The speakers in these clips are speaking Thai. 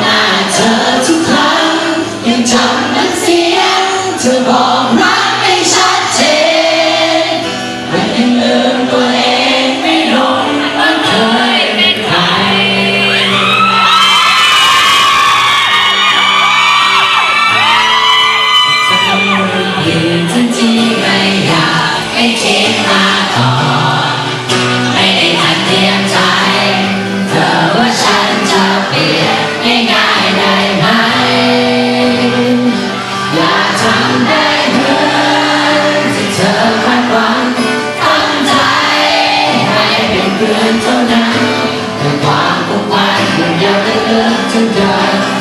หน้าเธอทุกครั้งยังจำนั้นเสียงเธอบอกรักไม่ชัดเจนมันยังลืมตัวเองไม่ลงมันเคยเป็นใครที่ฉันที่ไม่อยากให้คิดมาก่อน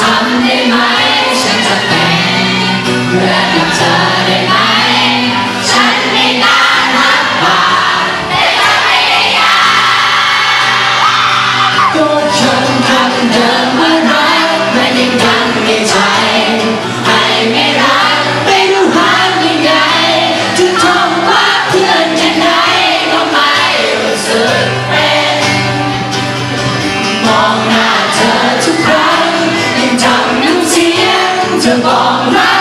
ทำได้ไหม ฉันจะเป็นเพื่อนกับเธอได้ไหม ฉันไม่กล้ารักบาปแต่จะพยายามก็ฉันคำเดิมว่ารักมันยังดังในใจให้ไม่รักไม่รู้หายังไงจะท่องว่าเพื่อนยังไงก็ไม่รู้สึกเป็นมอง long time.